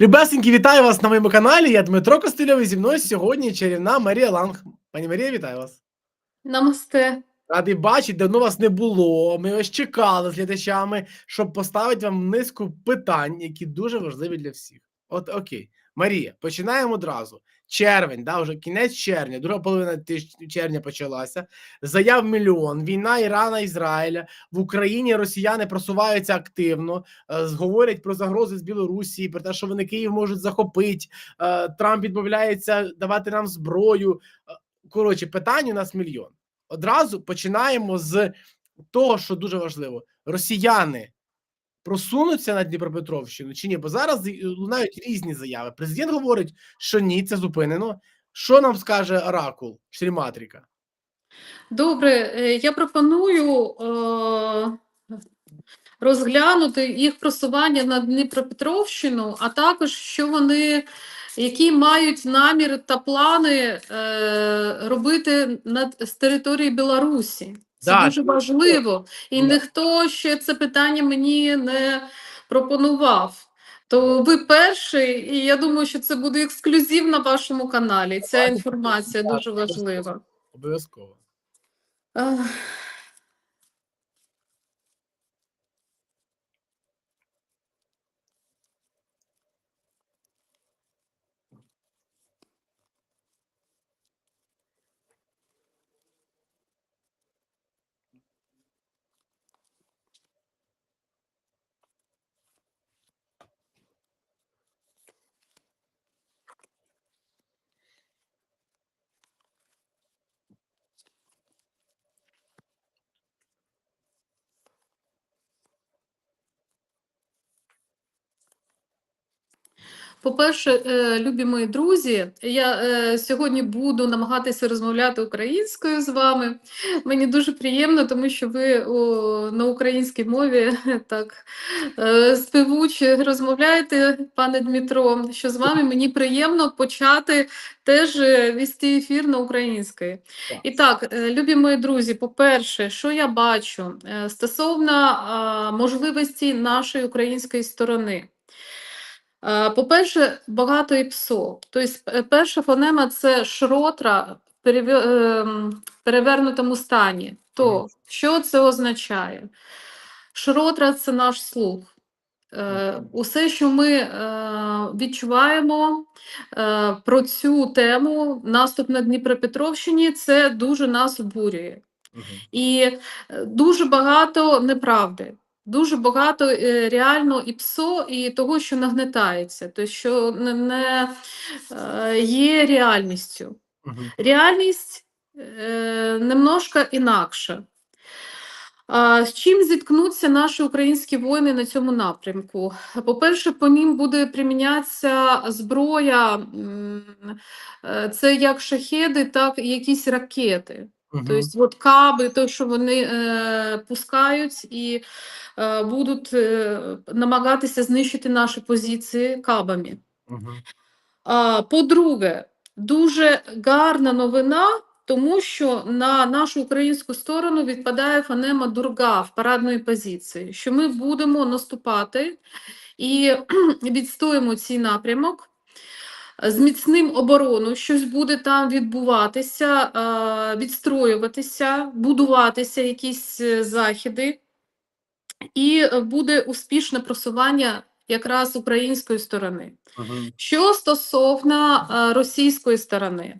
Любесенькі, вітаю вас на моєму каналі. Я Дмитро Костильовий. Зі мною сьогодні чарівна Марія Ланг. Пані Марія, вітаю вас. Намасте. Радий бачити, давно вас не було. Ми ось чекали з глядачами, щоб поставити вам низку питань, які дуже важливі для всіх. От окей, Марія, починаємо одразу. Червень, да, вже кінець червня, друга половина червня почалася. Заяв мільйон. Війна Ірана Ізраїля в Україні. Росіяни просуваються активно, е, говорять про загрози з Білорусі, про те, що вони Київ можуть захопити. Е, Трамп відмовляється давати нам зброю. Е, Коротше, питань у нас мільйон. Одразу починаємо з того, що дуже важливо: росіяни просунуться на Дніпропетровщину чи ні? Бо зараз лунають різні заяви. Президент говорить, що ні, це зупинено. Що нам скаже Оракул Шріматріка? Добре, е, я пропоную е, розглянути їх просування на Дніпропетровщину, а також що вони, які мають намір та плани е, робити над з території Білорусі. Це Да, дуже важливо, і Да. ніхто ще це питання мені не пропонував. То ви перший, і я думаю, що це буде ексклюзив на вашому каналі. Ця інформація дуже важлива. Обов'язково. По-перше, е, любі мої друзі, я е, сьогодні буду намагатися розмовляти українською з вами. Мені дуже приємно, тому що ви на українській мові так е, співуче розмовляєте, пане Дмитро. Що з вами мені приємно почати теж вести ефір на українській. І так, любі мої друзі, по-перше, що я бачу стосовно можливості нашої української сторони. Е, По-перше, багато іпсо. Тобто, е, перша фонема це шротра в ем, перевернутому стані. То що це означає? Шротра це наш слух. Е, Усе, що ми е, відчуваємо е, про цю тему, наступ на Дніпропетровщині, це дуже нас обурює. І е, дуже багато неправди, дуже багато е, реально і псо, і того, що нагнетається, то що не, е, є реальністю. Реальність е, немножко інакша. А, з чим зіткнуться наші українські воїни на цьому напрямку? По-перше, по ним буде примінятися зброя, е, це як шахеди, так і якісь ракети. Мгм. Тобто, от каби, то, що вони е, пускають і е, будуть е, намагатися знищити наші позиції кабами. А, по-друге, дуже гарна новина, тому що на нашу українську сторону відпадає фонема дурга в парадної позиції, що ми будемо наступати і відстоїмо цей напрямок. Зміцним оборону, щось буде там відбуватися, відстроюватися, будуватися якісь е, західи, і е, буде успішне просування якраз української сторони. Мгм. Що стосовно е, російської сторони,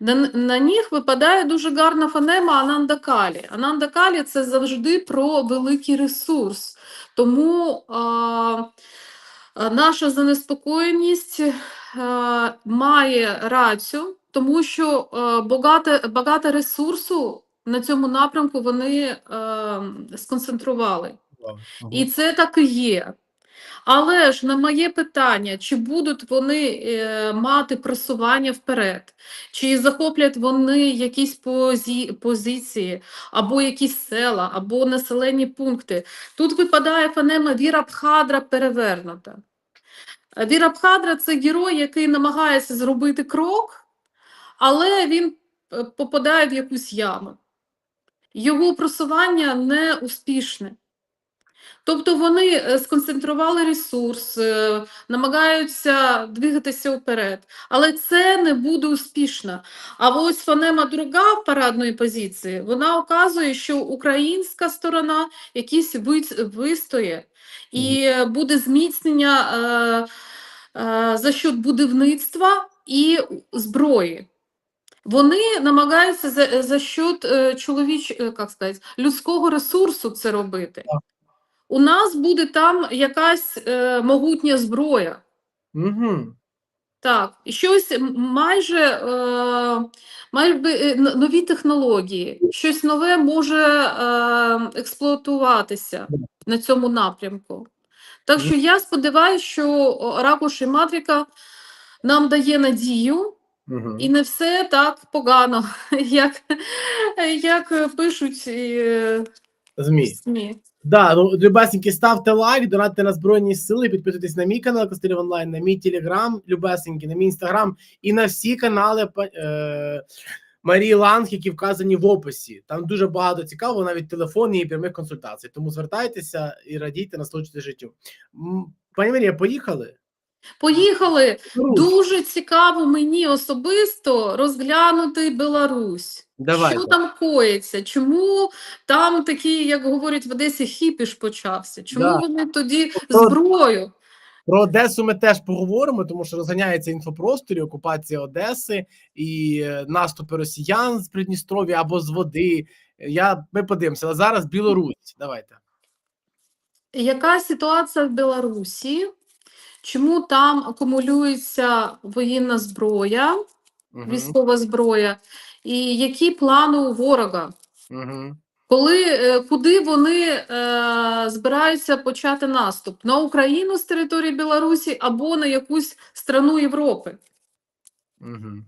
на, на них випадає дуже гарна фонема Анандакалі. Анандакалі це завжди про великий ресурс. Тому а, наша занеспокоєність має рацію, тому що е, багато, багато ресурсу на цьому напрямку вони е, сконцентрували. І це так і є. Але ж на моє питання, чи будуть вони е, мати просування вперед, чи захоплять вони якісь позі, позиції, або якісь села, або населені пункти. Тут випадає фонема Вірабхадра перевернута. Е, Вірабхадра це герой, який намагається зробити крок, але він е, попадає в якусь яму. Його просування не успішне. Тобто вони е, сконцентрували ресурс, е, намагаються двигатися вперед, але це не буде успішно. А ось фонема друга парадної позиції, вона показує, що українська сторона якісь вис- вистоє, і буде зміцнення е, е, за счет будівництва і зброї. Вони намагаються за, за счет е, чоловіч, як сказати, людського ресурсу це робити. У нас буде там якась е, могутня зброя. Угу. Так, і щось майже, е, майже е, нові технології, щось нове може е, експлуатуватися на цьому напрямку. Так що я сподіваюся, що Ракуш і Матрика нам дає надію, Угу. і не все так погано, як, як пишуть е, Змі. СМІ. Да, ну любесеньки, ставте лайк, донатьте на Збройні Сили, підписуйтесь на мій канал Костелів Онлайн, на мій телеграм, любесеньки, на мій інстаграм і на всі канали е, Марії Ланг, які вказані в описі. Там дуже багато цікавого, навіть телефонні і прямих консультацій. Тому звертайтеся і радійте, насолоджуйтесь життю. Пані Марія, поїхали? Поїхали. Русь, Дуже цікаво мені особисто розглянути Білорусь. Давайте. Що там коїться? Чому там такий, як говорять в Одесі, хіпіш почався? Чому Да. вони тоді зброю? Про Одесу ми теж поговоримо, тому що розганяється інфопросторі, окупація Одеси і е, наступи росіян з Придністров'я або з води. Я ми подивимося. Але зараз Білорусь. Давайте. Яка ситуація в Білорусі? Чому там акумулюється воєнна зброя, Угу. військова зброя? І які плани у ворога? Угу. Коли, е, куди вони е, збираються почати наступ? На Україну з території Білорусі або на якусь страну Європи? Угу.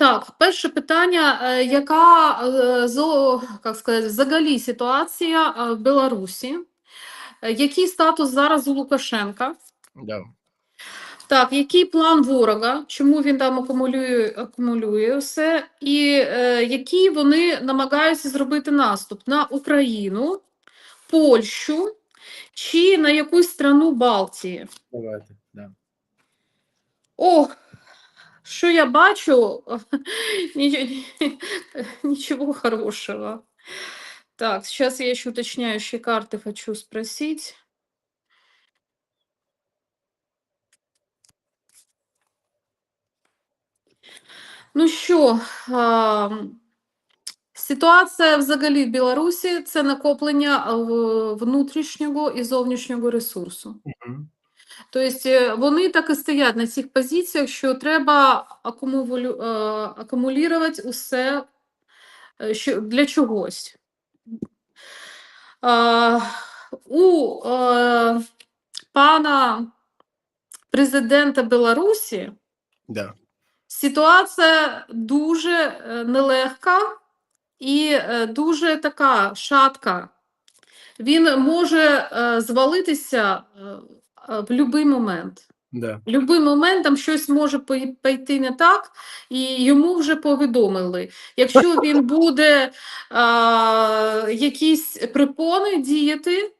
Так, перше питання, е, яка е, як сказати, взагалі ситуація е, в Білорусі? Який статус зараз у Лукашенка? Да. Так, який план ворога? Чому він там акумулює, акумулює все? І е, які вони намагаються зробити наступ на Україну, Польщу чи на якусь страну Балтії? Давайте. Да. Ох, що я бачу? Ні- Ничего хорошего. Так, сейчас я еще уточняющие карты хочу спросить. Ну що, а, ситуація взагалі в Білорусі це накоплення внутрішнього і зовнішнього ресурсу. Угу. Тобто вони так і стоять на цих позиціях, що треба е, акумулювати усе е, що, для чогось. Е, у пана президента Білорусі Да. ситуація дуже нелегка і дуже така шатка. Він може звалитися в будь-який момент. Да. В будь-який момент там щось може пойти не так, і йому вже повідомили. Якщо він буде а, якісь припони діяти,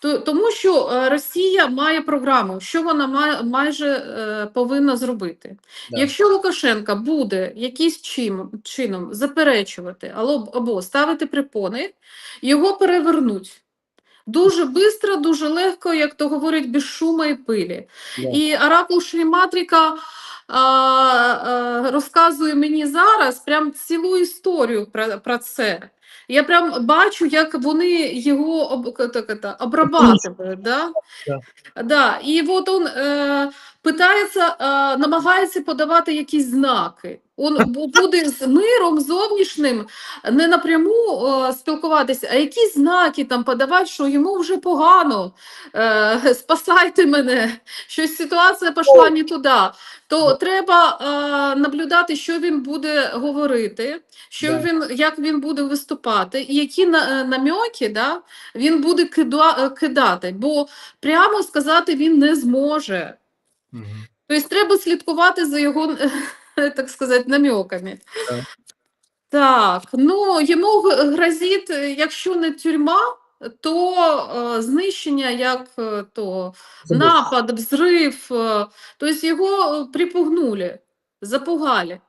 то, тому що е, Росія має програму, що вона має, майже е, повинна зробити. Да. Якщо Лукашенка буде якийсь чим, чином заперечувати або, або ставити припони, його перевернуть. Дуже швидко, дуже легко, як то говорять, без шуму і пилі. Да. І Оракул Шріматрика а, а, розказує мені зараз прям цілу історію про, про це. Я прям бачу, як вони його об, так, это, обрабатывают, да? Да. Да, и вот он э, питається, е, намагається подавати якісь знаки. Он буде з миром зовнішнім не напряму е, спілкуватися, а якісь знаки там подавати, що йому вже погано, е, спасайте мене, щось ситуація пішла не туди. То треба е, наблюдати, що він буде говорити, що Да. він, як він буде виступати, і які на, да, він буде кида, кидати, бо прямо сказати він не зможе. Мгм. Тобто треба слідкувати за його, так сказати, намеками. Так. Так, ну йому г- грозить, е, якщо не тюрма, то е, знищення, як е, то напад, взрив. е, тобто його припугнули, запугали.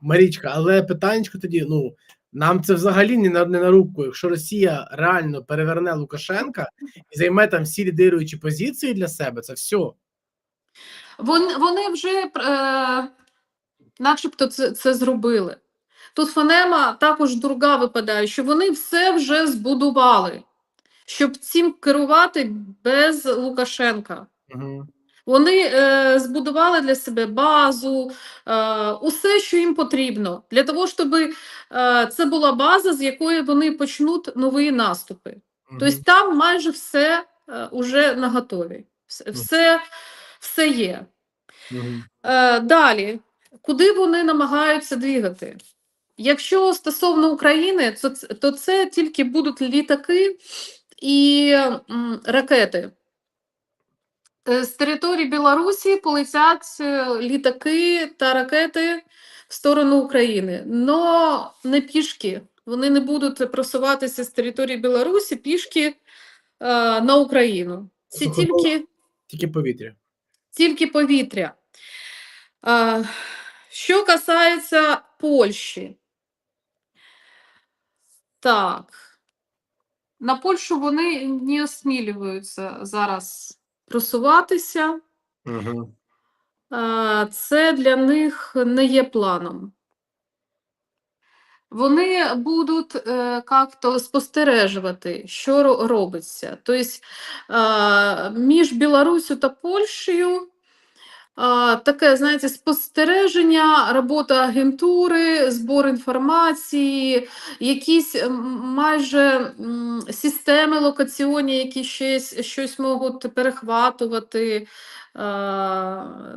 Марічка, але питаннячко тоді, ну нам це взагалі не на не на руку. Якщо Росія реально переверне Лукашенка і займе там всі лідируючі позиції для себе, це все. Вони, вони вже е, начебто це, це зробили. Тут фонема також друга випадає, що вони все вже збудували, щоб цим керувати без Лукашенка. Угу. Вони е, збудували для себе базу, е, усе, що їм потрібно, для того, щоб е, це була база, з якої вони почнуть нові наступи. Тобто там майже все е, уже наготові. Все, все, все є. Е, далі, куди вони намагаються двигати? Якщо стосовно України, то, то це тільки будуть літаки і м, ракети. Е, З території Білорусі полетять е, літаки та ракети в сторону України, но не пішки. Вони не будуть просуватися з території Білорусі пішки е, на Україну. Це тільки Тільки повітря. Тільки повітря. Що касається Польщі, так, на Польщу вони не осмілюються зараз просуватися. Угу. Це для них не є планом. Вони будуть е, як-то спостережувати, що робиться. Тобто е, між Білоруссю та Польщею таке, знаєте, спостереження, робота агентури, збор інформації, якісь майже системи локаційні, які щось, щось можуть перехватувати.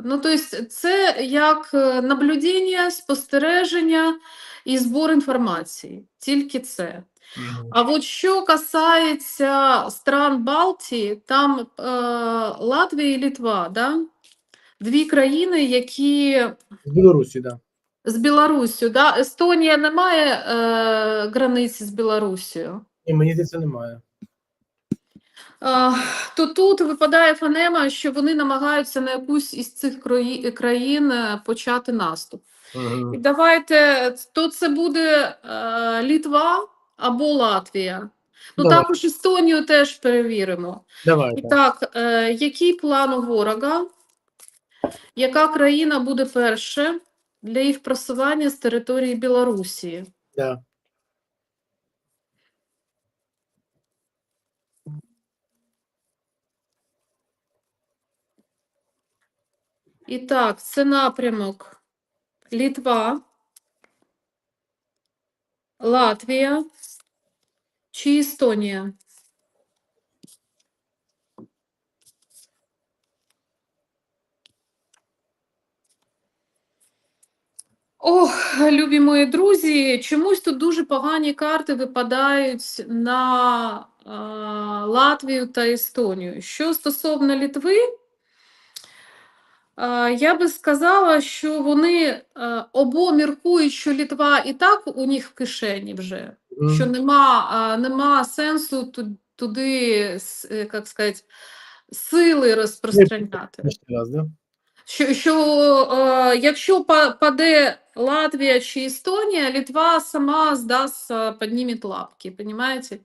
Ну, тобто це як е, наблюдення, спостереження і збор інформації. Тільки це. А от що касається стран Балтії, там е, Латвія і Літва, да? Дві країни, які З Білорусі. Да. з Білоруссю, да? Естонія не має е, границі з Білоруссю. І мені здається, немає. Е, то тут випадає фонема, що вони намагаються на якусь із цих краї- країн е, почати наступ. Угу. І давайте, то це буде е, Літва або Латвія. Ну, Давай. також Естонію теж перевіримо. Давай. І так. так, е, який план у ворога? Яка країна буде перша для їх просування з території Білорусі? Да. І так, це напрямок Літва, Латвія чи Естонія? Ох, любі мої друзі, чомусь тут дуже погані карти випадають на е, Латвію та Естонію. Що стосовно Літви, е, я би сказала, що вони е, обо міркують, що Літва і так у них в кишені вже, Мгм. що нема, е, нема сенсу туди, е, як сказати, сили розпространяти. Раз, да? Що, що е, якщо паде Латвія чи Естонія, Літва сама здасть, е, лапки, понимаєте?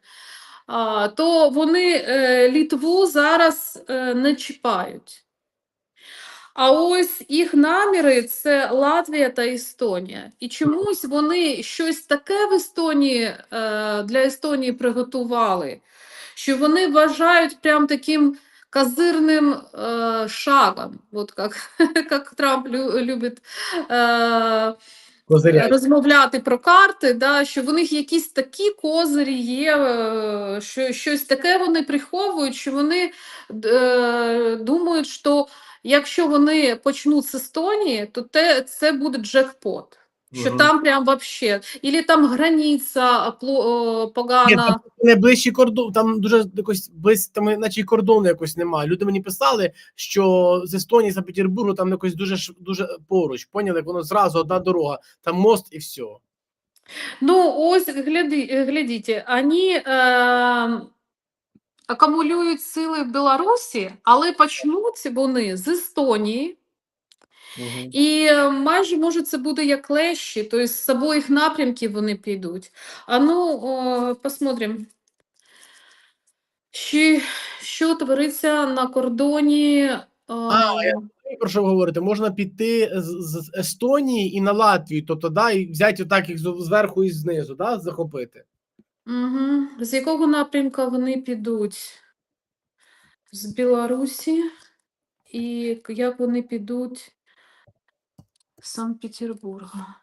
А, то вони е, Літву зараз е, не чіпають. А ось їх наміри це Латвія та Естонія. І чомусь вони щось таке в Естонії е, для Естонії приготували, що вони вважають прям таким козырным э, шагом, вот как, как Трамп лю- любить е, Козиря. розмовляти про карти, да, що в них якісь такі козирі є, е, що щось таке вони приховують, що вони е, думають, що якщо вони почнуть з Естонії, то те, це буде джекпот. Що Мгм. там прям вообще, или там границя о, Ні, погана. там найближчий кордон, там дуже якось близь, там наче кордону якось немає. Люди мені писали, що з Естонії, з Петербургу там якось дуже дуже поруч. Поняли, воно зразу одна дорога, там мост і все. Ну, ось гляди, е, глядіть, вони е, акумулюють сили в Білорусі, але почнуть вони з Естонії, і е, майже може це буде як лещі, тобто з обох напрямків вони підуть. А ну, о, посмотрим. Що, що твориться на кордоні? А, е, І Про що ви говорите? Можна піти з, з Естонії і на Латвію, тобто да, і взяти отак їх зверху і знизу, да, захопити. Угу. З якого напрямка вони підуть? З Білорусі. І як вони підуть Санкт-Петербурга?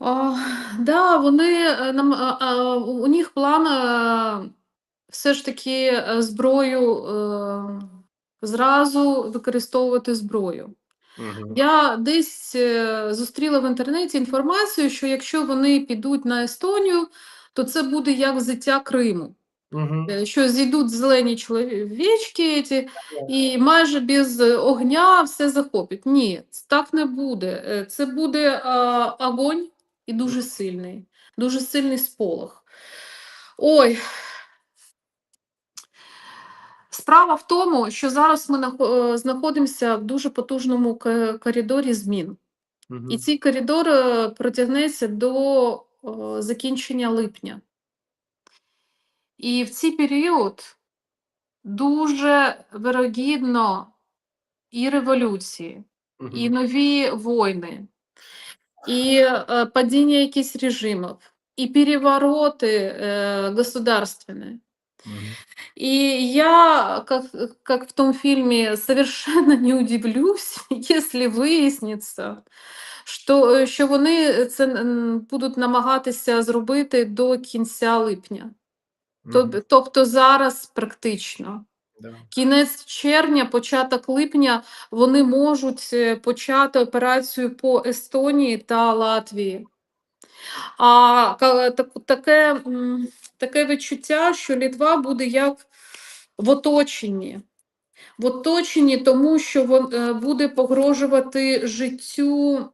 А, да, вони е, нам а, а, у них план е, все ж таки е, зброю е, зразу використовувати зброю. Я десь е, зустріла в інтернеті інформацію, що якщо вони підуть на Естонію, то це буде як взяття Криму. Угу. Що зійдуть зелені чоловічки ці, і майже без огня все захопять. Ні, так не буде. Е, Це буде а, огонь і дуже сильний, дуже сильний сполох. Ой. Справа в тому, що зараз ми е, знаходимося в дуже потужному коридорі змін. І цей коридор е, протягнеться до е, закінчення липня. І в цей період дуже вирогідно і революції, і нові війни, і падіння якихось режимів, і перевороти е, государственні. И я, как, как в том фильме, совершенно не удивлюсь, если виясниться, що, що вони це будуть намагатися зробити до кінця липня. Тоб- Тобто зараз практично. Да. Кінець червня, початок липня вони можуть е, почати операцію по Естонії та Латвії. А так, таке, таке відчуття, що Літва буде як в оточенні. В оточенні, тому що вон, е, буде погрожувати життю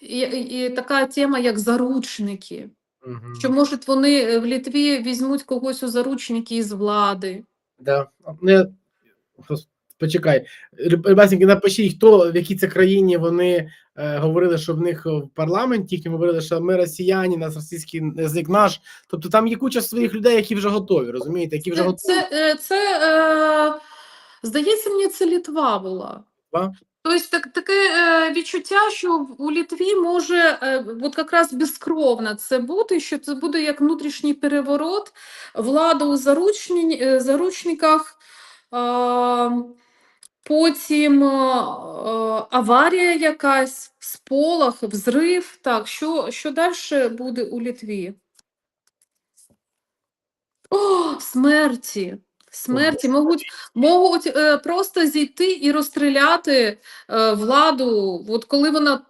і, така тема, як заручники. Мгм. Що, може, вони е, в Літві візьмуть когось у заручники із влади. Да. Почекай, Ребятники, напишіть, хто в якій це країні вони е, говорили, що в них в парламенті їхні говорили, що ми росіяни, нас російський язик наш. Тобто там є куча своїх людей, які вже готові, розумієте, які вже готові. це, е, це е, здається, мені це Літва була. Литва? Тобто так, таке е, відчуття, що у Літві може е, от якраз безкровно це бути, що це буде як внутрішній переворот, влада у заручні, е, заручниках, е, потім е, е, аварія якась, сполох, взрив. Так, що, що далі буде у Літві? О, смерті. Смерті можуть, можуть е, просто зійти і розстріляти е, владу. От коли вона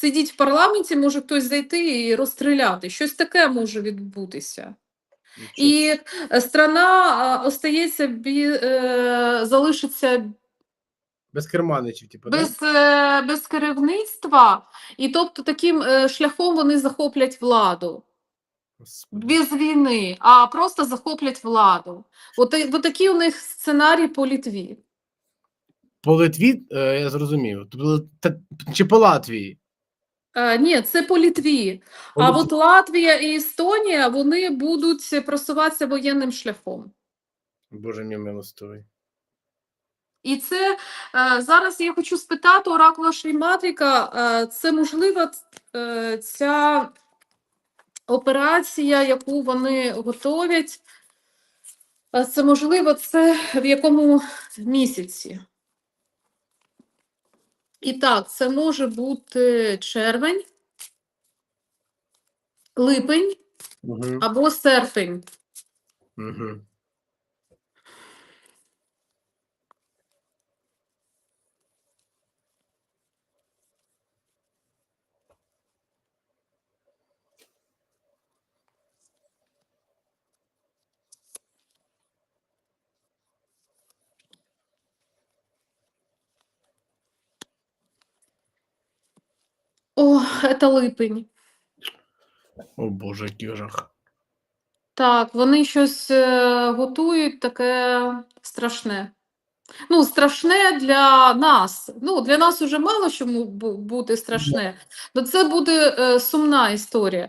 сидить в парламенті, може хтось зайти і розстріляти. Щось таке може відбутися. І страна остається залишиться Без керманичів, типу, без, е, без керівництва, і тобто таким е, шляхом вони захоплять владу. Господи. Без війни, а просто захоплять владу. От, от такий у них сценарій по Літві. По Литві, е, я зрозумів. Тобто, чи по Латвії? Е, ні, це по Літві. По А Литві. от Латвія і Естонія вони будуть просуватися воєнним шляхом. Боже мій милостивий. І це е, зараз я хочу спитати Оракула Шріматріка, е, це можливо е, ця операція, яку вони готовять, це можливо це в якому місяці? І так, це може бути червень, липень Угу. або серпень. Угу. О, це липень. О Боже, який жах. Так, вони щось е, готують таке страшне. Ну, страшне для нас. Ну, для нас уже мало що бути страшне. Ну, це буде е, сумна історія.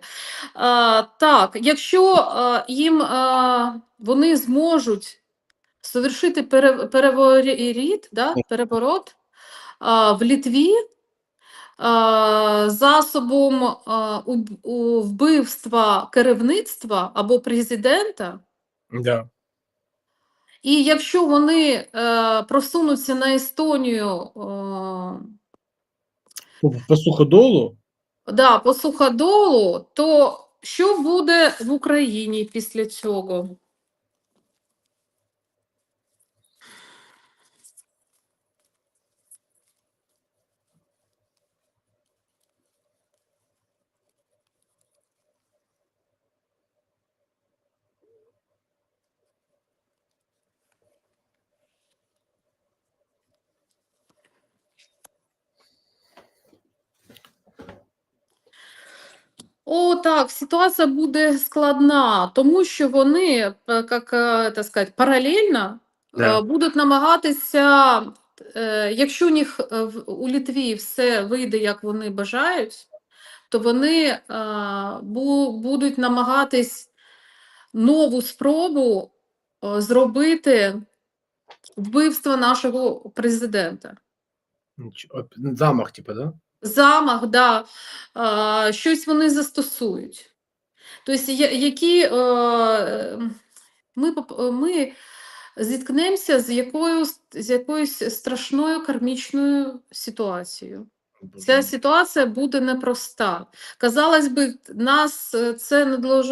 А, так, якщо е, їм е, вони зможуть совершити пере, переворіт, да, переворот а, в Літві засобом а, уб- у вбивства керівництва або президента, Да. і якщо вони е, просунуться на Естонію е, по суходолу? да, по суходолу, то що буде в Україні після цього? О, так, ситуація буде складна, тому що вони, як е, так сказати, паралельно Да. будуть намагатися, якщо у них у Літві все вийде, як вони бажають, то вони будуть намагатись нову спробу зробити вбивство нашого президента. Замах, типу, да? Замах, да, е, щось вони застосують. Тобто, які е, ми, ми зіткнемося з якоюсь, з якоюсь страшною кармічною ситуацією. Ця ситуація буде непроста. Казалось би, нас е, це не, долож...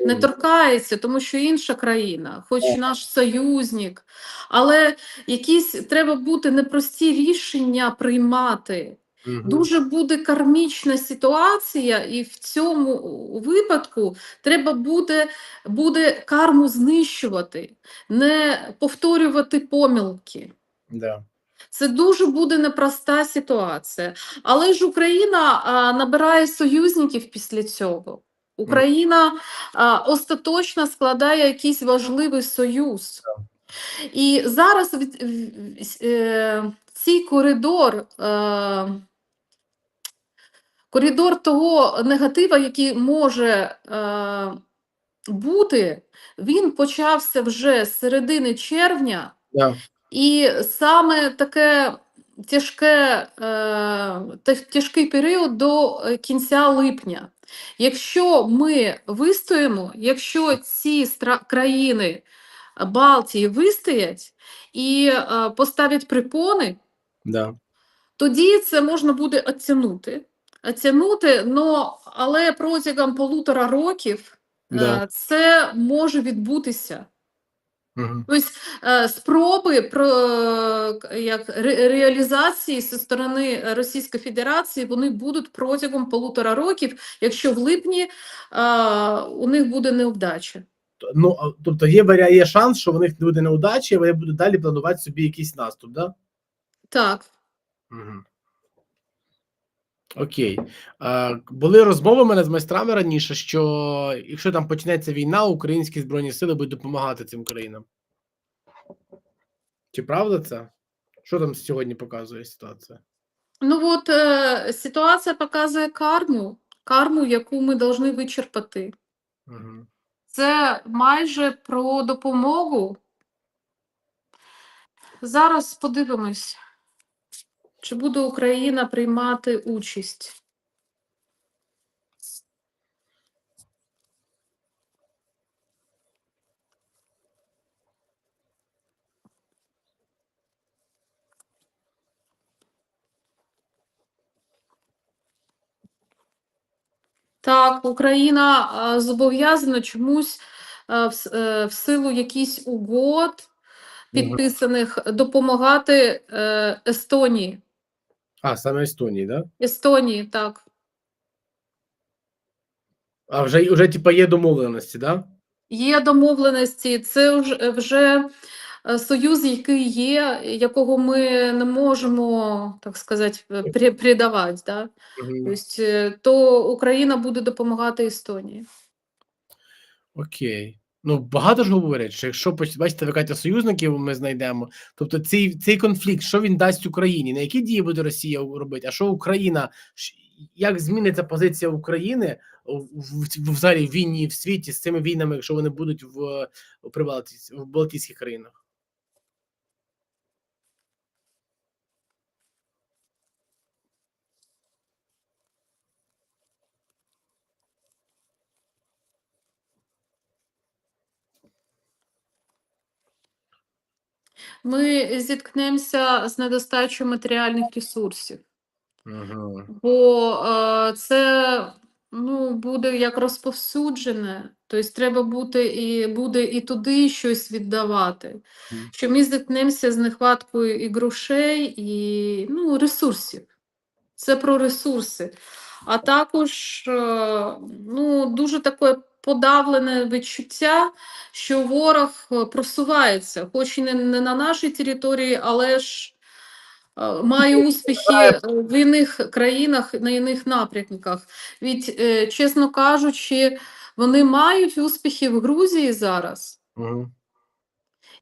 не торкається, тому що інша країна, хоч наш союзник, але якісь треба бути непрості рішення приймати. Дуже буде кармічна ситуація, і в цьому випадку треба буде, буде карму знищувати, не повторювати помилки. Да. Це дуже буде непроста ситуація. Але ж Україна а, набирає союзників після цього. Україна а, остаточно складає якийсь важливий союз. І зараз від, е, цей коридор, е, коридор того негатива, який може е, бути, він почався вже з середини червня. Да. І саме таке тяжке, е, тяжкий період до е, кінця липня. Якщо ми вистоїмо, якщо ці країни Балтії вистоять і е, поставлять припони, Да. тоді це можна буде оцінути. Оцінути, но, але протягом полутора років Да. е, це може відбутися. Мгм. Тобто е, спроби про е, як ре- реалізації зі сторони Російської Федерації вони будуть протягом полутора років, якщо в липні е, у них буде неудача. Ну, тобто є, варіа- є шанс, що в них буде неудача, і вони будуть далі планувати собі якийсь наступ, да? Так. Угу. Окей. А, були розмови в мене з майстрами раніше, що якщо там почнеться війна, українські збройні сили будуть допомагати цим країнам. Чи правда це? Що там сьогодні показує ситуація? Ну от е, ситуація показує карму, карму, яку ми повинні вичерпати. Угу. Це майже про допомогу. зараз подивимось, чи буде Україна приймати участь. Так, Україна зобов'язана чомусь в, е, в силу якісь угод підписаних допомагати е, Естонії. А, саме Естонії, да? Естонії, так. А вже, вже типа є домовленості, да? Є домовленості, це вже, вже союз, який є, якого ми не можемо, так сказати, е, придавати. Да? Тобто, е, то Україна буде допомагати Естонії. Окей. Ну, багато ж говорять, що якщо бачите, ви кажете, союзників ми знайдемо. Тобто цей, цей конфлікт, що він дасть Україні? На які дії буде Росія робити? А що Україна? Як зміниться позиція України в, взагалі в війні в світі з цими війнами, якщо вони будуть в, в, в Балтійських країнах? Ми зіткнемося з недостачою матеріальних ресурсів. Угу. Бо е, це ну, буде як розповсюджене, тобто треба бути і буде і туди щось віддавати. Що ми зіткнемося з нехваткою і грошей, і ну, ресурсів. Це про ресурси. А також е, ну, дуже таке подавлене відчуття, що ворог е, просувається, хоч і не, не на нашій території, але ж е, має успіхи е, в інших країнах на інших напрямках. Від, чесно кажучи, вони мають успіхи в Грузії зараз. Угу.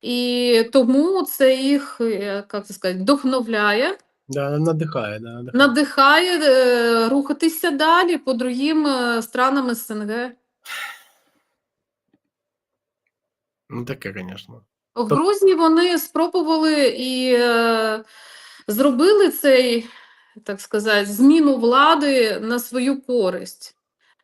І тому це їх, як це сказати, вдохновляє, Да, надихає, да, надихає. надихає е, рухатися далі по другим странам СНГ. Ну таке, звісно. В Грузії вони спробували і е, зробили цей, так сказати, зміну влади на свою користь.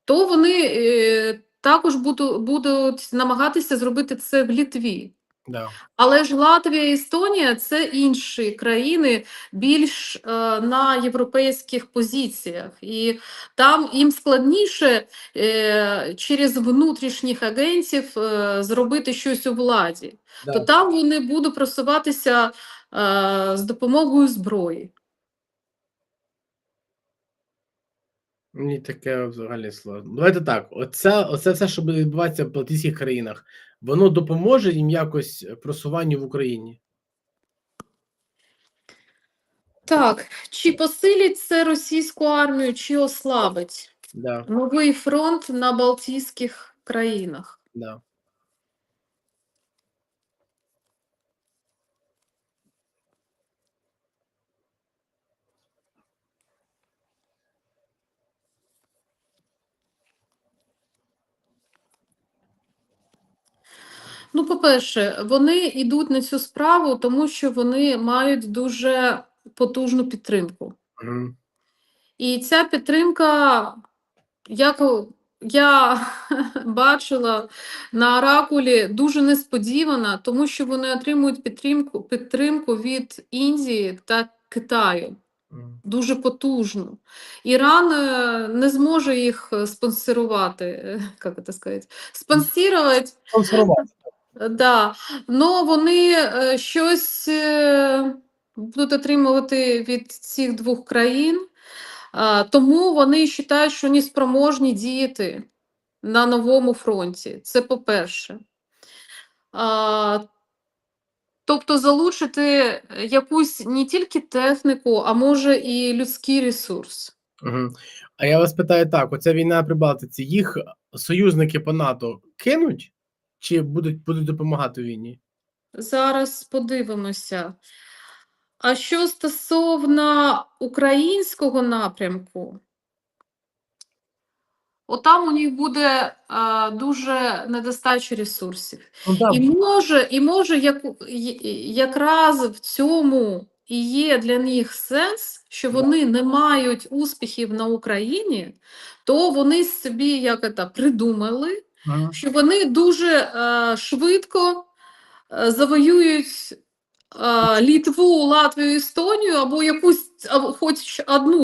То вони е, також будуть, будуть намагатися зробити це в Літві. Да. Але ж Латвія і Естонія це інші країни більш е, на європейських позиціях, і там їм складніше е, через внутрішніх агентів е, зробити щось у владі. Да. То там вони будуть просуватися е, з допомогою зброї. Мені таке взагалі сложно. Давайте так: оце, оце все, що буде відбуватися в Балтійських країнах, воно допоможе їм якось просуванню в Україні. Так, чи посилить це російську армію, чи ослабить Да, новий фронт на Балтійських країнах? да. Ну, по-перше, вони йдуть на цю справу, тому що вони мають дуже потужну підтримку. Мгм. І ця підтримка, як я бачила на оракулі, дуже несподівана, тому що вони отримують підтримку, підтримку від Індії та Китаю. Мгм. Дуже потужну. Іран е, не зможе їх е, спонсорувати, е, як це сказати, спонсорувати Консервувати. Да, ну вони е, щось е, будуть отримувати від цих двох країн, тому вони вважають, що вони спроможні діяти на новому фронті. Це по-перше. Тобто залучити якусь не тільки техніку, а може і людський ресурс. Мгм. А я вас питаю так: оця війна при Балтиці, їх союзники по НАТО кинуть чи будуть, будуть допомагати війні? Зараз подивимося. А що стосовно українського напрямку, отам у них буде е, дуже недостача ресурсів. Ну, І може, і може як, якраз в цьому і є для них сенс, що вони не мають успіхів на Україні, то вони собі як це, придумали. Що вони дуже е, швидко е, завоюють е, Літву, Латвію, Естонію або якусь або хоч одну